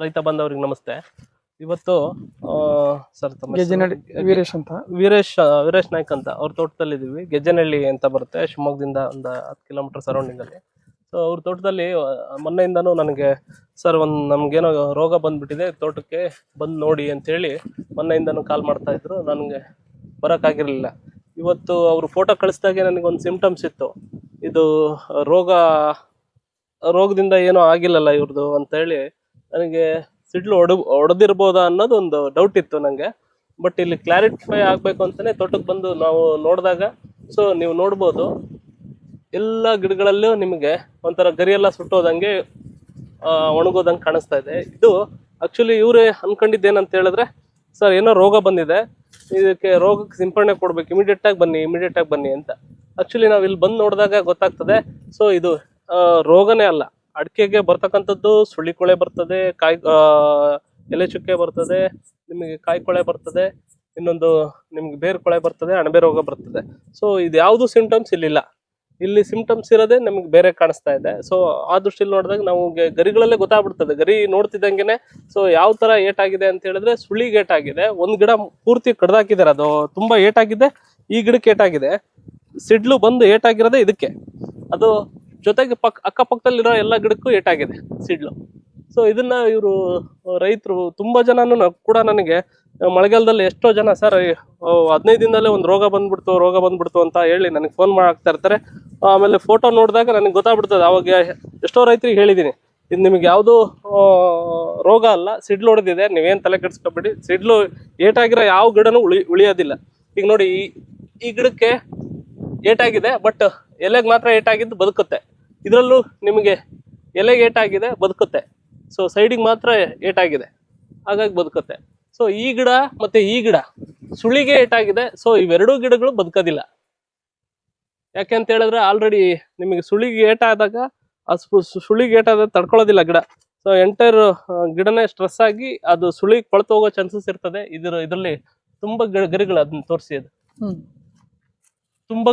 ರೈತ ಬಂದವ್ರಿಗೆ ನಮಸ್ತೆ. ಇವತ್ತು ಸರ್ ತಮ್ಮ ಹೆಸರು? ವೀರೇಶ್ ಅಂತ. ವೀರೇಶ್ ವೀರೇಶ್ ನಾಯ್ಕ್ ಅಂತ. ಅವ್ರ ತೋಟದಲ್ಲಿ ಇದೀವಿ ಗೆಜ್ಜನಹಳ್ಳಿ ಅಂತ ಬರುತ್ತೆ ಶಿವಮೊಗ್ಗದಿಂದ ಒಂದು ಹತ್ತು ಕಿಲೋಮೀಟರ್ ಸರೌಂಡಿಂಗ್ ಅಲ್ಲಿ. ಸೊ ಅವ್ರ ತೋಟದಲ್ಲಿ ಮೊನ್ನೆಯಿಂದನೂ ನನಗೆ ಸರ್ ಒಂದು ನಮಗೇನೋ ರೋಗ ಬಂದ್ಬಿಟ್ಟಿದೆ ತೋಟಕ್ಕೆ ಬಂದು ನೋಡಿ ಅಂತೇಳಿ ಮೊನ್ನೆಯಿಂದನೂ ಕಾಲ್ ಮಾಡ್ತಾ ಇದ್ರು. ನನಗೆ ಬರೋಕ್ಕಾಗಿರಲಿಲ್ಲ. ಇವತ್ತು ಅವರು ಫೋಟೋ ಕಳಿಸ್ದಾಗೆ ನನಗೆ ಒಂದು ಸಿಂಪ್ಟಮ್ಸ್ ಇತ್ತು. ಇದು ರೋಗ ರೋಗದಿಂದ ಏನೋ ಆಗಿಲ್ಲಲ್ಲ ಇವ್ರದ್ದು ಅಂತೇಳಿ ನನಗೆ ಸಿಡ್ಲು ಹೊಡೆದಿರ್ಬೋದಾ ಅನ್ನೋದು ಒಂದು ಡೌಟ್ ಇತ್ತು ನನಗೆ ಬಟ್ ಇಲ್ಲಿ ಕ್ಲಾರಿಫೈ ಆಗಬೇಕು ಅಂತಲೇ ತೋಟಕ್ಕೆ ಬಂದು ನಾವು ನೋಡಿದಾಗ ಸೊ ನೀವು ನೋಡ್ಬೋದು, ಎಲ್ಲ ಗಿಡಗಳಲ್ಲೂ ನಿಮಗೆ ಒಂಥರ ಗರಿಯೆಲ್ಲ ಸುಟ್ಟೋದಂಗೆ ಒಣಗೋದಂಗೆ ಕಾಣಿಸ್ತಾ ಇದೆ. ಇದು ಆ್ಯಕ್ಚುಲಿ ಇವರೇ ಅಂದ್ಕೊಂಡಿದ್ದೇನಂತ ಹೇಳಿದ್ರೆ ಸರ್ ಏನೋ ರೋಗ ಬಂದಿದೆ, ಇದಕ್ಕೆ ರೋಗಕ್ಕೆ ಸಿಂಪರಣೆ ಕೊಡ್ಬೇಕು ಇಮಿಡಿಯೇಟಾಗಿ ಬನ್ನಿ ಇಮಿಡಿಯೇಟಾಗಿ ಬನ್ನಿ ಅಂತ. ಆ್ಯಕ್ಚುಲಿ ನಾವು ಇಲ್ಲಿ ಬಂದು ನೋಡಿದಾಗ ಗೊತ್ತಾಗ್ತದೆ ಸೊ ಇದು ರೋಗನೇ ಅಲ್ಲ. ಅಡಿಕೆಗೆ ಬರ್ತಕ್ಕಂಥದ್ದು ಸುಳ್ಳಿ ಕೊಳೆ ಬರ್ತದೆ, ಕಾಯಿ ಎಲೆ ಚುಕ್ಕೆ ಬರ್ತದೆ, ನಿಮಗೆ ಕಾಯಿ ಕೊಳೆ ಬರ್ತದೆ, ಇನ್ನೊಂದು ನಿಮ್ಗೆ ಬೇರು ಕೊಳೆ ಬರ್ತದೆ, ಅಣಬೆ ರೋಗ ಬರ್ತದೆ. ಸೊ ಇದು ಯಾವುದು ಸಿಂಪ್ಟಮ್ಸ್ ಇಲ್ಲಿಲ್ಲ. ಇಲ್ಲಿ ಸಿಂಪ್ಟಮ್ಸ್ ಇರೋದೇ ನಮಗೆ ಬೇರೆ ಕಾಣಿಸ್ತಾ ಇದೆ. ಸೊ ಆ ದೃಷ್ಟಿಯಲ್ಲಿ ನೋಡಿದಾಗ ನಾವು ಗರಿಗಳಲ್ಲೇ ಗೊತ್ತಾಗ್ಬಿಡ್ತದೆ. ಗರಿ ನೋಡ್ತಿದ್ದಂಗೆನೆ ಸೊ ಯಾವ ತರ ಏಟಾಗಿದೆ ಅಂತ ಹೇಳಿದ್ರೆ ಸುಳಿಗೆ ಏಟಾಗಿದೆ. ಒಂದು ಗಿಡ ಪೂರ್ತಿ ಕಡ್ದಾಕಿದ್ದಾರೆ. ಅದು ತುಂಬಾ ಏಟಾಗಿದೆ, ಈ ಗಿಡಕ್ಕೆ ಏಟಾಗಿದೆ. ಸಿಡ್ಲು ಬಂದು ಏಟಾಗಿರೋದೇ ಇದಕ್ಕೆ. ಅದು ಜೊತೆಗೆ ಪಕ್, ಅಕ್ಕಪಕ್ಕದಲ್ಲಿರೋ ಎಲ್ಲ ಗಿಡಕ್ಕೂ ಏಟಾಗಿದೆ ಸಿಡ್ಲು ಸೊ ಇದನ್ನ ಇವರು, ರೈತರು ತುಂಬಾ ಜನನು ಕೂಡ ನನಗೆ, ಮಳೆಗಾಲದಲ್ಲಿ ಎಷ್ಟೋ ಜನ ಸರ್ ಹದಿನೈದು ದಿನದಲ್ಲೇ ಒಂದು ರೋಗ ಬಂದ್ಬಿಡ್ತು ರೋಗ ಬಂದ್ಬಿಡ್ತು ಅಂತ ಹೇಳಿ ನನಗೆ ಫೋನ್ ಮಾಡ್ತಾ ಇರ್ತಾರೆ. ಆಮೇಲೆ ಫೋಟೋ ನೋಡಿದಾಗ ನನಗೆ ಗೊತ್ತಾಗ್ಬಿಡ್ತದೆ, ಅವಾಗ ಎಷ್ಟೋ ರೈತರಿಗೆ ಹೇಳಿದ್ದೀನಿ ಇದು ನಿಮಗೆ ಯಾವುದು ರೋಗ ಅಲ್ಲ ಸಿಡ್ಲು ಹೊಡೆದಿದೆ ನೀವೇನು ತಲೆ ಕೆಡಿಸ್ಕೊಬೇಡಿ. ಸಿಡ್ಲು ಏಟಾಗಿರೋ ಯಾವ ಗಿಡನೂ ಉಳಿ, ಉಳಿಯೋದಿಲ್ಲ. ಈಗ ನೋಡಿ, ಈ ಈ ಗಿಡಕ್ಕೆ ಏಟಾಗಿದೆ ಬಟ್ ಎಲೆಗೆ ಮಾತ್ರ ಏಟಾಗಿದ್ದು ಬದುಕುತ್ತೆ. ಇದರಲ್ಲೂ ನಿಮಗೆ ಎಲೆಗೆ ಏಟಾಗಿದೆ ಬದುಕುತ್ತೆ. ಸೊ ಸೈಡಿಗೆ ಮಾತ್ರ ಏಟಾಗಿದೆ. ಹಾಗಾಗಿ ಬದುಕುತ್ತೆ. ಸೊ ಈ ಗಿಡ ಮತ್ತೆ ಈ ಗಿಡ ಸುಳಿಗೆ ಏಟಾಗಿದೆ. ಸೊ ಇವೆರಡೂ ಗಿಡಗಳು ಬದುಕೋದಿಲ್ಲ. ಯಾಕೆ ಅಂತ ಹೇಳಿದ್ರೆ ಆಲ್ರೆಡಿ ನಿಮಗೆ ಸುಳಿಗೆ ಏಟಾದಾಗ ಆ ಸುಳಿಗೆ ಏಟಾದ ತಡ್ಕೊಳ್ಳೋದಿಲ್ಲ ಗಿಡ. ಸೊ ಎಂಟೈರ್ ಗಿಡನೇ ಸ್ಟ್ರೆಸ್ ಆಗಿ ಅದು ಸುಳಿ ಕೊಳ್ತು ಹೋಗೋ ಚಾನ್ಸಸ್ ಇರ್ತದೆ. ಇದ್ರ ಇದರಲ್ಲಿ ತುಂಬಾ ಗರಿಗಳು ಅದನ್ನ ತೋರಿಸಿ ಅದು ತುಂಬ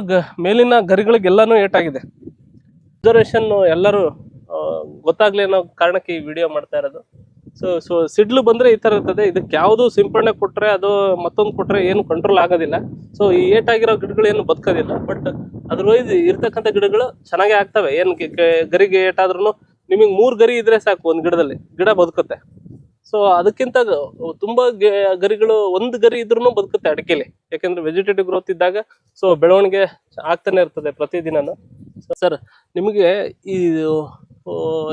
ಮೇಲಿನ ಗರಿಗಳಿಗೆಲ್ಲಾನು ಏಟಾಗಿದೆ. ಅಬ್ಸರ್ವೇಷನ್ ಎಲ್ಲರೂ ಗೊತ್ತಾಗಲಿ ಅನ್ನೋ ಕಾರಣಕ್ಕೆ ಈ ವಿಡಿಯೋ ಮಾಡ್ತಾ ಇರೋದು. ಸೊ ಸೊ ಸಿಡ್ಲು ಬಂದ್ರೆ ಈ ತರ ಇರ್ತದೆ. ಇದಕ್ಕೆ ಯಾವುದು ಸಿಂಪಡಣೆ ಕೊಟ್ಟರೆ ಅದು ಮತ್ತೊಂದು ಕೊಟ್ಟರೆ ಏನು ಕಂಟ್ರೋಲ್ ಆಗೋದಿಲ್ಲ. ಸೊ ಈ ಏಟಾಗಿರೋ ಗಿಡಗಳು ಏನು ಬದುಕೋದಿಲ್ಲ. ಬಟ್ ಅದರ್ವೈಸ್ ಇರ್ತಕ್ಕಂಥ ಗಿಡಗಳು ಚೆನ್ನಾಗೇ ಆಗ್ತವೆ. ಏನು ಗರಿಗೆ ಏಟಾದ್ರೂ ನಿಮಗೆ ಮೂರು ಗರಿ ಇದ್ರೆ ಸಾಕು ಒಂದು ಗಿಡದಲ್ಲಿ. ಗಿಡ ಬದುಕುತ್ತೆ. ಸೊ ಅದಕ್ಕಿಂತ ತುಂಬ ತುಂಬಾ ಗರಿಗಳು ಒಂದು ಗರಿ ಇದ್ರೂ ಬದುಕುತ್ತೆ ಅಡಿಕೆಲಿ. ಯಾಕಂದ್ರೆ ವೆಜಿಟೇಟಿವ್ ಗ್ರೋತ್ ಇದ್ದಾಗ ಸೊ ಬೆಳವಣಿಗೆ ಆಗ್ತಾನೆ ಇರ್ತದೆ ಪ್ರತಿದಿನನು. ಸರ್ ನಿಮಗೆ ಈ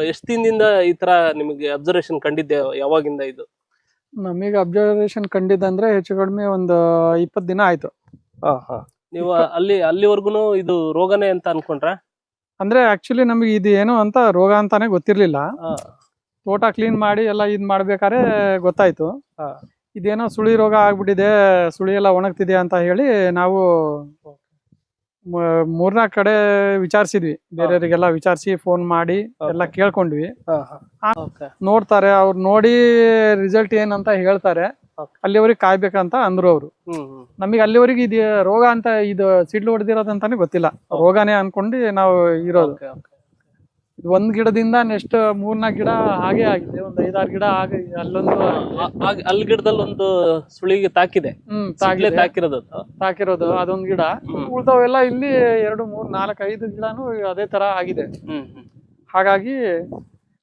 ಎಷ್ಟು ದಿನದಿಂದ ಈ ತರ ನಿಮಗೆ ಅಬ್ಸರ್ವೇಷನ್ ಕಂಡಿದ್ದೆ ಯಾವಾಗಿಂದ ಇದು? ನಮಗೆ ಅಬ್ಸರ್ವೇಷನ್ ಕಂಡಿದ್ದಂದ್ರೆ ಹೆಚ್ಚು ಕಡಿಮೆ ಒಂದು ಇಪ್ಪತ್ತು ದಿನ ಆಯ್ತು. ಹಾ ಹಾ. ನೀವು ಅಲ್ಲಿ ಅಲ್ಲಿವರೆಗೂ ಇದು ರೋಗನೇ ಅಂತ ಅನ್ಕೊಂಡ್ರ? ಅಂದ್ರೆ ಆಕ್ಚುಲಿ ನಮಗೆ ಇದು ಏನು ಅಂತ ರೋಗ ಅಂತಾನೆ ಗೊತ್ತಿರ್ಲಿಲ್ಲ. ತೋಟ ಕ್ಲೀನ್ ಮಾಡಿ ಎಲ್ಲ ಇದ್ ಮಾಡ್ಬೇಕಾದ್ರೆ ಗೊತ್ತಾಯ್ತು. ಇದೇನೋ ಸುಳಿ ರೋಗ ಆಗ್ಬಿಟ್ಟಿದೆ ಸುಳಿ ಎಲ್ಲ ಒಣಗ್ತಿದೆ ಅಂತ ಹೇಳಿ ನಾವು ಮೂರ್ನಾಲ್ಕು ಕಡೆ ವಿಚಾರಿಸಿದ್ವಿ. ಬೇರೆಯವರಿಗೆಲ್ಲ ವಿಚಾರಿಸಿ ಫೋನ್ ಮಾಡಿ ಎಲ್ಲ ಕೇಳ್ಕೊಂಡ್ವಿ. ನೋಡ್ತಾರೆ ಅವ್ರು ನೋಡಿ ರಿಸಲ್ಟ್ ಏನಂತ ಹೇಳ್ತಾರೆ. ಅಲ್ಲಿವರಿಗೆ ಕಾಯ್ಬೇಕಂತ ಅಂದ್ರು ಅವರು. ನಮಗೆ ಅಲ್ಲಿವರೆಗೆ ಇದು ರೋಗ ಅಂತ ಇದು ಸಿಡ್ಲು ಹೊಡೆದಿರೋದಂತಾನೆ ಗೊತ್ತಿಲ್ಲ. ರೋಗನೇ ಅನ್ಕೊಂಡು ನಾವು ಇರೋದು. ಇದು ಒಂದ್ ಗಿಡದಿಂದ ನೆಕ್ಸ್ಟ್ ಮೂರ್ನಾಲ್ಕು ಗಿಡ ಹಾಗೆ ಆಗಿದೆ. ಒಂದ್ ಐದಾರು ಗಿಡ ಹಾಗೆ ಅಲ್ಲೊಂದು ಅಲ್ಲಿ ಗಿಡದಲ್ಲಿ ಒಂದು ಸುಳಿಗೆ ತಾಕಿದೆ. ಹ್ಮ್ ತಾಗ್ಲೇ ತಾಕಿರೋದು ಅದು. ತಾಕಿರೋದು ಅದೊಂದ್ ಗಿಡ. ಉಳ್ದವೆಲ್ಲ ಇಲ್ಲಿ ಎರಡು ಮೂರ್ ನಾಲ್ಕು ಐದು ಗಿಡನು ಅದೇ ತರ ಆಗಿದೆ. ಹ್ಮ್ ಹ್ಮ್. ಹಾಗಾಗಿ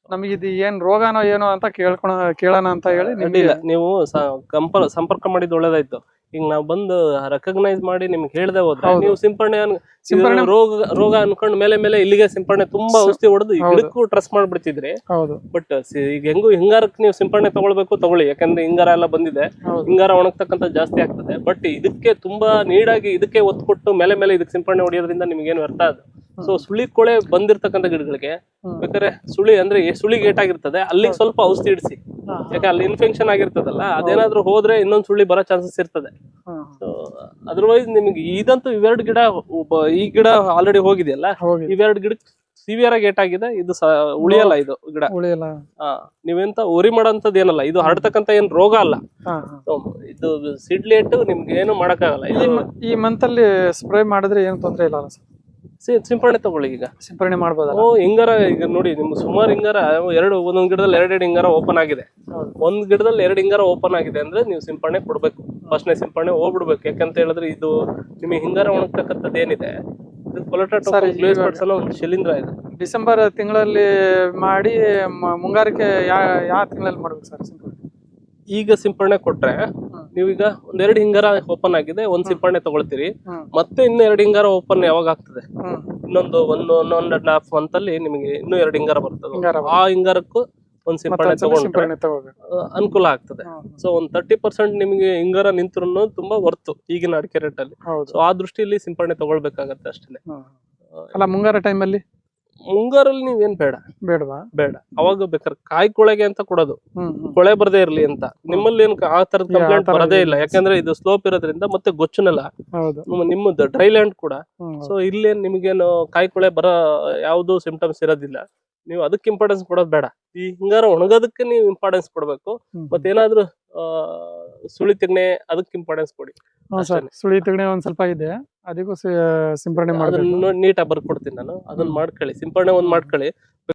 ನಮಗೆ ಇದು ಏನ್ ರೋಗನೋ ಏನೋ ಅಂತ ಕೇಳ್ಕೊಳ ಕೇಳೋಣ ಅಂತ ಹೇಳಿ ನಿಮ್ಗೆ ಅಡ್ಡಿಲ್ಲ ನೀವು ಸ- ಕಂಪ ಸಂಪರ್ಕ ಮಾಡಿದ್ ಒಳ್ಳೇದಾಯ್ತು. ಈಗ ನಾವು ಬಂದು ರೆಕಗ್ನೈಸ್ ಮಾಡಿ ನಿಮ್ಗೆ ಹೇಳ್ದೆ ಹೋದ್ರೆ ನೀವು ಸಿಂಪರಣೆ ರೋಗ ರೋಗ ಅನ್ಕೊಂಡ್ ಮೇಲೆ ಮೇಲೆ ಇಲ್ಲಿಗೆ ಸಿಂಪರಣೆ ತುಂಬಾ ಔಷಧಿ ಹೊಡೆದು ಇದಕ್ಕೂ ಗಿಡಕ್ಕೂ ಟ್ರಸ್ಟ್ ಮಾಡ್ಬಿಡ್ತಿದ್ರಿ. ಹೌದು. ಬಟ್ ಈಗ ಹೆಂಗು ಹಿಂಗಾರಕ್ಕೆ ನೀವು ಸಿಂಪರಣೆ ತಗೊಳ್ಬೇಕು ತಗೊಳ್ಳಿ. ಯಾಕಂದ್ರೆ ಹಿಂಗಾರ ಎಲ್ಲ ಬಂದಿದೆ. ಹಿಂಗಾರ ಒಣಗ್ತಕ್ಕಂಥ ಜಾಸ್ತಿ ಆಗ್ತದೆ. ಬಟ್ ಇದಕ್ಕೆ ತುಂಬಾ ನೀಡಾಗಿ ಇದಕ್ಕೆ ಒತ್ತು ಕೊಟ್ಟು ಮೇಲೆ ಮೇಲೆ ಇದಕ್ಕೆ ಸಿಂಪರಣೆ ಹೊಡೆಯೋದ್ರಿಂದ ನಿಮ್ಗೇನು ವ್ಯರ್ಥ ಅದು. ಸೊ ಸುಳಿ ಕೊಳೆ ಬಂದಿರ್ತಕ್ಕಂಥ ಗಿಡಗಳಿಗೆ. ಬೇಕಾದ್ರೆ ಸುಳಿ ಅಂದ್ರೆ ಸುಳಿ ಗೇಟ್ ಏಟಾಗಿರ್ತದೆ ಅಲ್ಲಿಗೆ ಸ್ವಲ್ಪ ಔಷಧಿ ಇಡಿಸಿ. ಯಾಕೆ ಅಲ್ಲಿ ಇನ್ಫೆಕ್ಷನ್ ಆಗಿರ್ತದಲ್ಲ ಅದೇನಾದ್ರೂ ಹೋದ್ರೆ ಇನ್ನೊಂದ್ ಸುಳ್ಳಿ ಬರೋ ಚಾನ್ಸಸ್ ಇರ್ತದೆ. ಅದರ್ವೈಸ್ ನಿಮ್ಗೆ ಇದಂತೂ ಇವೆರಡು ಗಿಡ ಈ ಗಿಡ ಆಲ್ರೆಡಿ ಹೋಗಿದೆಯಲ್ಲ? ಹೋಗಿದೆ. ಇವೆರಡು ಗಿಡ ಸಿವಿಯರ್ ಆಗಿ ಆಗಿದೆ ಇದು ಉಳಿಯಲ್ಲ ಇದು ಗಿಡ. ಉಳಿಯಲ್ಲ. ನೀವೆಂತ ಉರಿ ಮಾಡೋಂಥದ್ದು ಏನಲ್ಲ ಇದು ಹರಡ್ತಕ್ಕಂತ ಏನ್ ರೋಗ ಅಲ್ಲ. ಇದು ಸಿಡ್ಲೇಟ್ ನಿಮ್ಗೆ ಏನು ಮಾಡಕ್ಕಾಗಲ್ಲ ಈ ಮಂತ್ ಅಲ್ಲಿ ಸ್ಪ್ರೇ ಮಾಡಿದ್ರೆ ಏನು ತೊಂದ್ರೆ ಇಲ್ಲ ಸರ್? ಸಿಂಪರಣೆ ತಗೊಳ್ಳಿ ಈಗ. ಸಿಂಪರಣೆ ಮಾಡ್ಬೋದು ಓ ಹಿಂಗಾರ ಈಗ ನೋಡಿ ನಿಮ್ಗೆ ಸುಮಾರು ಹಿಂಗಾರ ಎರಡು ಒಂದೊಂದು ಗಿಡದಲ್ಲಿ ಎರಡೆರಡು ಹಿಂಗಾರ ಓಪನ್ ಆಗಿದೆ. ಒಂದು ಗಿಡದಲ್ಲಿ ಎರಡು ಹಿಂಗಾರ ಓಪನ್ ಆಗಿದೆ ಅಂದ್ರೆ ನೀವು ಸಿಂಪರಣೆ ಕೊಡ್ಬೇಕು. ಫಸ್ಟ್ನೇ ಸಿಂಪರಣೆ ಹೋಗ್ಬಿಡ್ಬೇಕು. ಯಾಕಂತ ಹೇಳಿದ್ರೆ ಇದು ನಿಮಗೆ ಹಿಂಗಾರ ಒಣಗ್ತಕ್ಕಂಥದ್ದು ಏನಿದೆ ಶಿಲೀಂಧ್ರ ಇದೆ. ಡಿಸೆಂಬರ್ ತಿಂಗಳಲ್ಲಿ ಮಾಡಿ ಮ- ಮುಂಗಾರಕ್ಕೆ ಯಾ ಯಾವ ತಿಂಗಳಲ್ಲಿ ಮಾಡ್ಬೇಕು ಸರ್ ಸಿಂಪರಣೆ? ಈಗ ಸಿಂಪರಣೆ ಕೊಟ್ರೆ ನೀವೀಗ ಒಂದೆರಡು ಹಿಂಗಾರ ಓಪನ್ ಆಗಿದೆ ಒಂದ್ ಸಿಂಪರಣೆ ತಗೊಳ್ತೀರಿ. ಮತ್ತೆ ಇನ್ನು ಎರಡು ಹಿಂಗಾರ ಓಪನ್ ಯಾವಾಗ ಆಗ್ತದೆ? ಇನ್ನೊಂದು ಒಂದು ಒನ್ ಅಂಡ್ ಹಾಫ್ ಮಂತ್ ಅಲ್ಲಿ ನಿಮಗೆ ಇನ್ನೂ ಎರಡು ಹಿಂಗಾರ ಬರ್ತದೆ. ಆ ಹಿಂಗಾರಕ್ಕೂ ಒಂದ್ ಸಿಂಪರಣೆ ಮತ್ತೊಂದ್ಸಲ ತಗೊಂಡ್ರೆ ಅನುಕೂಲ ಆಗ್ತದೆ. ಸೊ ಒಂದ್ ತರ್ಟಿ ಪರ್ಸೆಂಟ್ ನಿಮಗೆ ಹಿಂಗಾರ ನಿಂತ್ರು ತುಂಬಾ ವರ್ತು ಈಗಿನ ಅಡಿಕೆ ರೇಟ್ ಅಲ್ಲಿ. ಸೊ ಆ ದೃಷ್ಟಿಯಲ್ಲಿ ಸಿಂಪರಣೆ ತಗೊಳ್ಬೇಕಾಗತ್ತೆ ಅಷ್ಟೇ ಅಲ್ಲ ಮುಂಗಾರ ಟೈಮಲ್ಲಿ ಮುಂಗಾರಲ್ಲಿ ನೀವೇನ್ ಬೇಡ? ಬೇಡವಾ? ಬೇಡ. ಅವಾಗ ಬೇಕಾದ್ರೆ ಕಾಯಿ ಕೊಳೆಗೆ ಅಂತ ಕೊಡೋದು. ಕೊಳೆ ಬರದೇ ಇರ್ಲಿ ಅಂತ. ನಿಮ್ಮಲ್ಲಿ ಏನ್ ಆ ತರದ ಕಂಪ್ಲೇಂಟ್ ಬರದೇ ಇಲ್ಲ. ಯಾಕಂದ್ರೆ ಇದು ಸ್ಲೋಪ್ ಇರೋದ್ರಿಂದ ಮತ್ತೆ ಗೊಚ್ಚನಲ್ಲ. ನಿಮ್ಮದು ಡ್ರೈ ಲ್ಯಾಂಡ್ ಕೂಡ. ಸೊ ಇಲ್ಲೇನ್ ನಿಮ್ಗೇನು ಕಾಯಿ ಕೊಳೆ ಬರೋ ಯಾವ್ದು ಸಿಂಪ್ಟಮ್ಸ್ ಇರೋದಿಲ್ಲ. ನೀವು ಅದಕ್ಕೆ ಇಂಪಾರ್ಟೆನ್ಸ್ ಕೊಡೋದು ಬೇಡ. ಈ ಹಿಂಗಾರ ಒಣಗೋದಕ್ಕೆ ನೀವು ಇಂಪಾರ್ಟೆನ್ಸ್ ಕೊಡಬೇಕು. ಮತ್ತೇನಾದ್ರೂ ಸುಳಿ ತೆಗ್ನೆ ಅದಕ್ಕೆ ಇಂಪಾರ್ಟೆನ್ಸ್ ಕೊಡಿ. ಸುಳಿ ತೆಗಣೆ ಒಂದ್ ಸ್ವಲ್ಪ ಇದೆ. ಅದಕ್ಕೂ ಸಿಂಪರಣೆ ಮಾಡಿ ನೀಟಾಗಿ ಬರ್ಕೊಡ್ತೀನಿ ನಾನು. ಅದನ್ನ ಮಾಡ್ಕೊಳ್ಳಿ. ಸಿಂಪರಣೆ ಒಂದ್ ಮಾಡ್ಕೊಳ್ಳಿ.